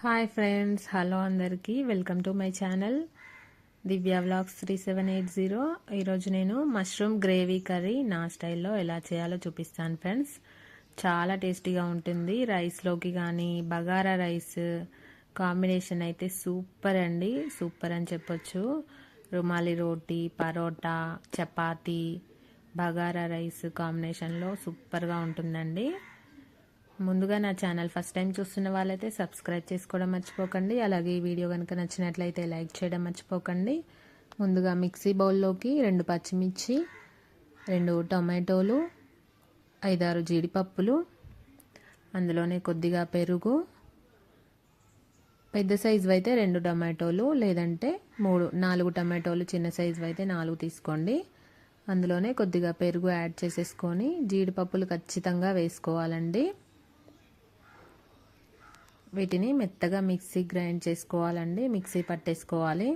Hi friends hello అందరికీ. Welcome to my channel. Divya vlogs three seven eight zero. ఈరోజు నేను mushroom gravy curry నా స్టైల్లో ఎలా చేయాలో చూపిస్తాను ఫ్రెండ్స్. చాలా టేస్టీగా ఉంటుంది. రైస్లోకి కానీ బగారా రైస్ కాంబినేషన్ అయితే సూపర్ అండి. సూపర్ అని చెప్పొచ్చు. రుమాలి రోటీ పరోటా చపాతీ బగారా రైస్ కాంబినేషన్లో సూపర్గా ఉంటుందండి. ముందుగా నా ఛానల్ ఫస్ట్ టైం చూస్తున్న వాళ్ళైతే సబ్స్క్రైబ్ చేసుకోవడం మర్చిపోకండి. అలాగే ఈ వీడియో కనుక నచ్చినట్లయితే లైక్ చేయడం మర్చిపోకండి. ముందుగా మిక్సీ బౌల్లోకి రెండు పచ్చిమిర్చి రెండు టొమాటోలు ఐదారు జీడిపప్పులు అందులోనే కొద్దిగా పెరుగు పెద్ద సైజు అయితే రెండు టమాటోలు లేదంటే మూడు నాలుగు టమాటోలు చిన్న సైజు అయితే నాలుగు తీసుకోండి. అందులోనే కొద్దిగా పెరుగు యాడ్ చేసేసుకొని జీడిపప్పులు ఖచ్చితంగా వేసుకోవాలండి. వీటిని మెత్తగా మిక్సీ గ్రైండ్ చేసుకోవాలండి. మిక్సీ పట్టేసుకోవాలి.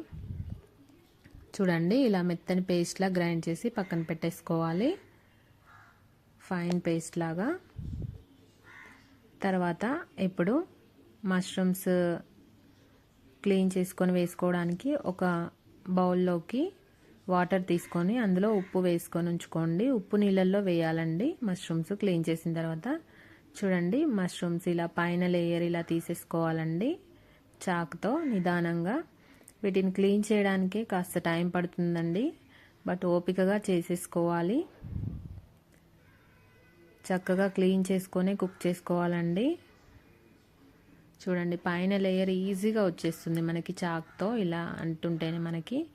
చూడండి ఇలా మెత్తని పేస్ట్లా గ్రైండ్ చేసి పక్కన పెట్టేసుకోవాలి. ఫైన్ పేస్ట్ లాగా. తర్వాత ఇప్పుడు మష్రూమ్స్ క్లీన్ చేసుకొని వేసుకోవడానికి ఒక బౌల్లోకి వాటర్ తీసుకొని అందులో ఉప్పు వేసుకొని ఉంచుకోండి. ఉప్పు నీళ్ళల్లో వేయాలండి. మష్రూమ్స్ క్లీన్ చేసిన తర్వాత చూడండి మష్రూమ్స్ ఇలా పైన లేయర్ ఇలా తీసేసుకోవాలండి. చాక్తో నిదానంగా. వీటిని క్లీన్ చేయడానికి కాస్త టైం పడుతుందండి. బట్ ఓపికగా చేసేసుకోవాలి. చక్కగా క్లీన్ చేసుకొని కుక్ చేసుకోవాలండి. చూడండి పైన లేయర్ ఈజీగా వచ్చేస్తుంది మనకి చాక్తో. ఇలా అంటుంటేనే మనకి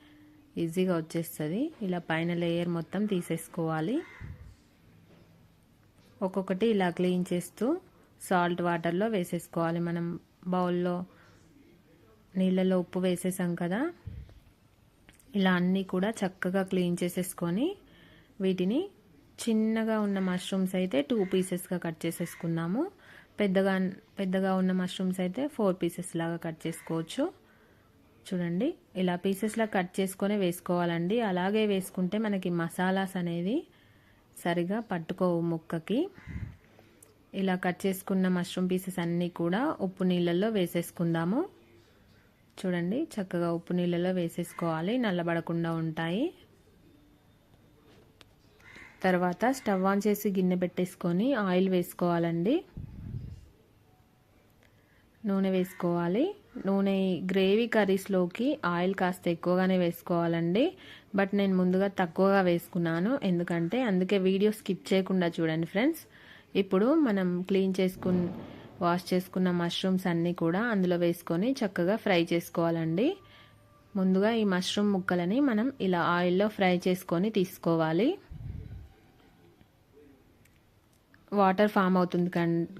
ఈజీగా వచ్చేస్తుంది. ఇలా పైన లేయర్ మొత్తం తీసేసుకోవాలి. ఒక్కొక్కటి ఇలా క్లీన్ చేస్తూ సాల్ట్ వాటర్లో వేసేసుకోవాలి. మనం బౌల్లో నీళ్ళలో ఉప్పు వేసేసాం కదా ఇలా అన్నీ కూడా చక్కగా క్లీన్ చేసేసుకొని వీటిని చిన్నగా ఉన్న మష్రూమ్స్ అయితే టూ పీసెస్గా కట్ చేసేసుకున్నాము. పెద్దగా పెద్దగా ఉన్న మష్రూమ్స్ అయితే ఫోర్ పీసెస్ లాగా కట్ చేసుకోవచ్చు. చూడండి ఇలా పీసెస్లా కట్ చేసుకొని వేసుకోవాలండి. అలాగే వేసుకుంటే మనకి మసాలాస్ అనేది సరిగా పట్టుకోవు ముక్కకి. ఇలా కట్ చేసుకున్న మష్రూమ్ పీసెస్ అన్నీ కూడా ఉప్పు నీళ్ళల్లో వేసేసుకుందాము. చూడండి చక్కగా ఉప్పు నీళ్ళలో వేసేసుకోవాలి. నల్లబడకుండా ఉంటాయి. తర్వాత స్టవ్ ఆన్ చేసి గిన్నె పెట్టేసుకొని ఆయిల్ వేసుకోవాలండి. నూనె వేసుకోవాలి. నూనె గ్రేవీ కర్రీస్లోకి ఆయిల్ కాస్త ఎక్కువగానే వేసుకోవాలండి. బట్ నేను ముందుగా తక్కువగా వేసుకున్నాను. ఎందుకంటే అందుకే వీడియో స్కిప్ చేయకుండా చూడండి ఫ్రెండ్స్. ఇప్పుడు మనం క్లీన్ చేసుకున్న వాష్ చేసుకున్న మష్రూమ్స్ అన్నీ కూడా అందులో వేసుకొని చక్కగా ఫ్రై చేసుకోవాలండి. ముందుగా ఈ మష్రూమ్ ముక్కలని మనం ఇలా ఆయిల్లో ఫ్రై చేసుకొని తీసుకోవాలి. వాటర్ ఫామ్ అవుతుంది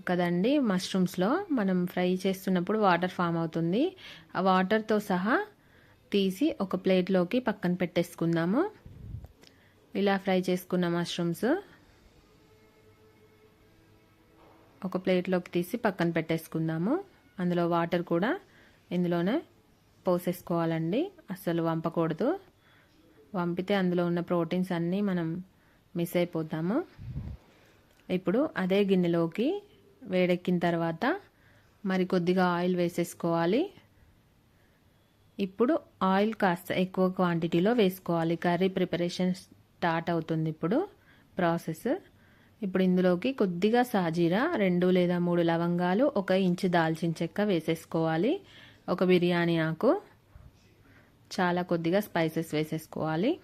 కదండి మష్రూమ్స్లో. మనం ఫ్రై చేస్తున్నప్పుడు వాటర్ ఫామ్ అవుతుంది. ఆ వాటర్తో సహా తీసి ఒక ప్లేట్లోకి పక్కన పెట్టేసుకుందాము. ఇలా ఫ్రై చేసుకున్న మష్రూమ్స్ ఒక ప్లేట్లోకి తీసి పక్కన పెట్టేసుకుందాము. అందులో వాటర్ కూడా ఇందులోనే పోసేసుకోవాలండి. అస్సలు వంపకూడదు. వంపితే అందులో ఉన్న ప్రోటీన్స్ అన్నీ మనం మిస్ అయిపోతాము. ఇప్పుడు అదే గిన్నెలోకి వేడెక్కిన తర్వాత మరి కొద్దిగా ఆయిల్ వేసేసుకోవాలి. ఇప్పుడు ఆయిల్ కాస్త ఎక్కువ క్వాంటిటీలో వేసుకోవాలి. కర్రీ ప్రిపరేషన్ స్టార్ట్ అవుతుంది ఇప్పుడు ప్రాసెస్. ఇప్పుడు ఇందులోకి కొద్దిగా సాజీరా రెండు లేదా మూడు లవంగాలు ఒక ఇంచు దాల్చిన చెక్క వేసేసుకోవాలి. ఒక బిర్యానీ ఆకు చాలా కొద్దిగా స్పైసెస్ వేసేసుకోవాలి.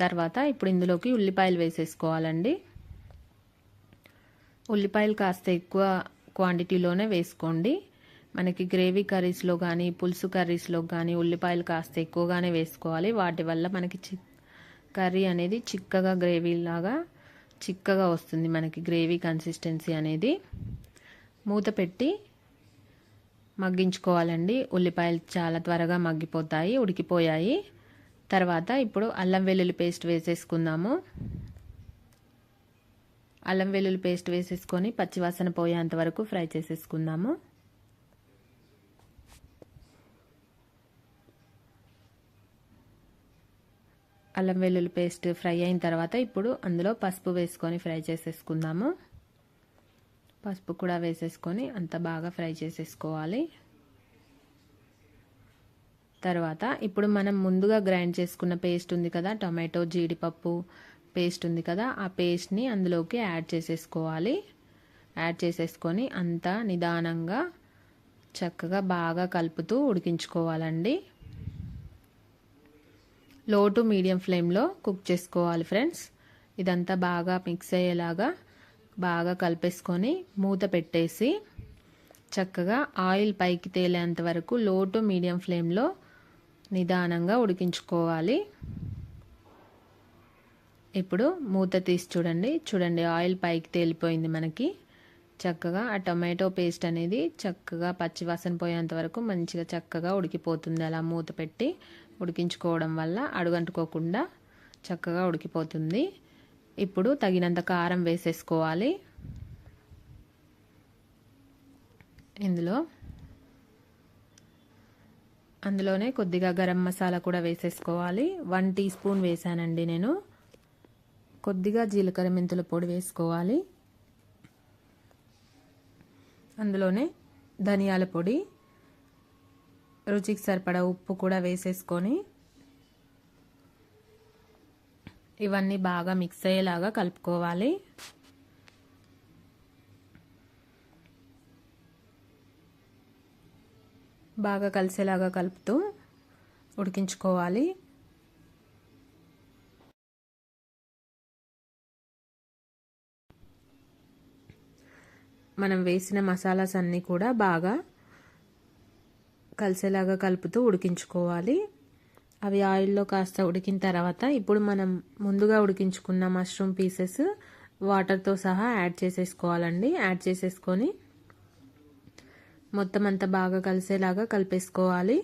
తర్వాత ఇప్పుడు ఇందులోకి ఉల్లిపాయలు వేసేసుకోవాలండి. ఉల్లిపాయలు కాస్త ఎక్కువ క్వాంటిటీలోనే వేసుకోండి. మనకి గ్రేవీ కర్రీస్లో కానీ పులుసు కర్రీస్లో కానీ ఉల్లిపాయలు కాస్త ఎక్కువగానే వేసుకోవాలి. వాటి వల్ల మనకి చి కర్రీ అనేది చిక్కగా గ్రేవీ లాగా చిక్కగా వస్తుంది మనకి గ్రేవీ కన్సిస్టెన్సీ అనేది. మూత పెట్టి మగ్గించుకోవాలండి. ఉల్లిపాయలు చాలా త్వరగా మగ్గిపోతాయి ఉడికిపోయాయి. తర్వాత ఇప్పుడు అల్లం వెల్లుల్లి పేస్ట్ వేసేసుకుందాము. అల్లం వెల్లుల్లి పేస్ట్ వేసేసుకొని పచ్చివాసన పోయేంత వరకు ఫ్రై చేసేసుకుందాము. అల్లం వెల్లుల్లి పేస్ట్ ఫ్రై అయిన తర్వాత ఇప్పుడు అందులో పసుపు వేసుకొని ఫ్రై చేసేసుకుందాము. పసుపు కూడా వేసేసుకొని అంత బాగా ఫ్రై చేసేసుకోవాలి. తర్వాత ఇప్పుడు మనం ముందుగా గ్రైండ్ చేసుకున్న పేస్ట్ ఉంది కదా టొమాటో జీడిపప్పు పేస్ట్ ఉంది కదా ఆ పేస్ట్ని అందులోకి యాడ్ చేసేసుకోవాలి. యాడ్ చేసేసుకొని అంతా నిదానంగా చక్కగా బాగా కలుపుతూ ఉడికించుకోవాలండి. లో టు మీడియం ఫ్లేమ్లో కుక్ చేసుకోవాలి ఫ్రెండ్స్. ఇదంతా బాగా మిక్స్ అయ్యేలాగా బాగా కలిపేసుకొని మూత పెట్టేసి చక్కగా ఆయిల్ పైకి తేలేంత వరకు లో టు మీడియం ఫ్లేమ్లో నిదానంగా ఉడికించుకోవాలి. ఇప్పుడు మూత తీసి చూడండి. చూడండి ఆయిల్ పైకి తేలిపోయింది మనకి. చక్కగా ఆ టొమాటో పేస్ట్ అనేది చక్కగా పచ్చివాసన పోయేంత వరకు మంచిగా చక్కగా ఉడికిపోతుంది. అలా మూత పెట్టి ఉడికించుకోవడం వల్ల అడుగంటుకోకుండా చక్కగా ఉడికిపోతుంది. ఇప్పుడు తగినంత కారం వేసేసుకోవాలి. ఇందులో అందులోనే కొద్దిగా గరం మసాలా కూడా వేసేసుకోవాలి. వన్ టీ స్పూన్ వేసానండి నేను. కొద్దిగా జీలకర్ర మెంతుల పొడి వేసుకోవాలి. అందులోనే ధనియాల పొడి రుచికి సరిపడా ఉప్పు కూడా వేసేసుకొని ఇవన్నీ బాగా మిక్స్ అయ్యేలాగా కలుపుకోవాలి. బాగా కలిసేలాగా కలుపుతూ ఉడికించుకోవాలి. మనం వేసిన మసాలాస్ అన్నీ కూడా బాగా కలిసేలాగా కలుపుతూ ఉడికించుకోవాలి. అవి ఆయిల్లో కాస్త ఉడికిన తర్వాత ఇప్పుడు మనం ముందుగా ఉడికించుకున్న మష్రూమ్ పీసెస్ వాటర్తో సహా యాడ్ చేసేసుకోవాలండి. యాడ్ చేసేసుకొని మొత్తం అంతా బాగా కలిసేలాగా కలిపేసుకోవాలి.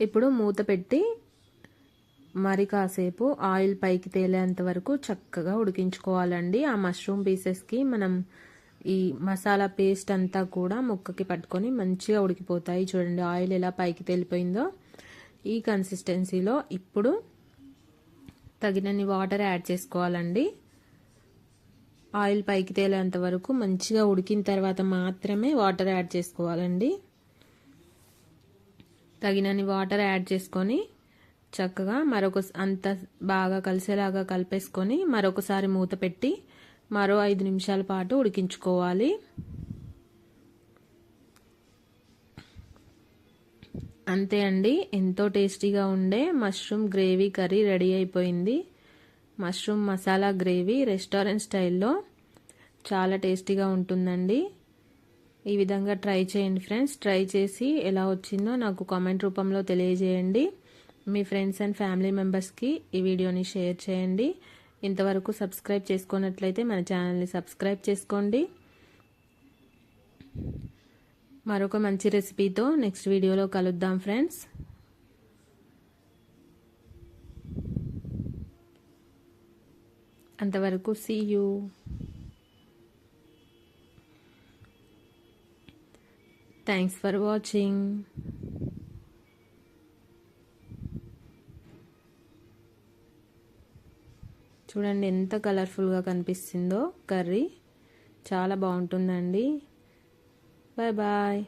ఇప్పుడు మూత పెట్టి మరి కాసేపు ఆయిల్ పైకి తేలేంత వరకు చక్కగా ఉడికించుకోవాలండి. ఆ మష్రూమ్ పీసెస్కి మనం ఈ మసాలా పేస్ట్ అంతా కూడా ముక్కకి పట్టుకొని మంచిగా ఉడికిపోతాయి చూడండి. ఆయిల్ ఎలా పైకి తేలిపోయిందో ఈ కన్సిస్టెన్సీలో ఇప్పుడు తగినన్ని వాటర్ యాడ్ చేసుకోవాలండి. ఆయిల్ పైకి తేలేంత వరకు మంచిగా ఉడికిన తర్వాత మాత్రమే వాటర్ యాడ్ చేసుకోవాలండి. తగినన్ని వాటర్ యాడ్ చేసుకొని చక్కగా మరొక అంత బాగా కలిసేలాగా కలిపేసుకొని మరొకసారి మూత పెట్టి మరో ఐదు నిమిషాల పాటు ఉడికించుకోవాలి. అంతే అండి. ఎంతో టేస్టీగా ఉండే మష్రూమ్ గ్రేవీ కర్రీ రెడీ అయిపోయింది. మష్రూమ్ మసాలా గ్రేవీ రెస్టారెంట్ స్టైల్లో చాలా టేస్టీగా ఉంటుందండి. ఈ విధంగా ట్రై చేయండి ఫ్రెండ్స్. ట్రై చేసి ఎలా వచ్చిందో నాకు కామెంట్ రూపంలో తెలియజేయండి. మీ ఫ్రెండ్స్ అండ్ ఫ్యామిలీ మెంబర్స్కి ఈ వీడియోని షేర్ చేయండి. ఇంతవరకు సబ్స్క్రైబ్ చేసుకున్నట్లయితే మన ఛానల్ని సబ్స్క్రైబ్ చేసుకోండి. మరొక మంచి రెసిపీతో నెక్స్ట్ వీడియోలో కలుద్దాం ఫ్రెండ్స్. అంతవరకు see you thanks for watching చూడండి ఎంత కలర్ఫుల్గా కనిపిస్తుందో కర్రీ. చాలా బాగుంటుందండి. Bye bye.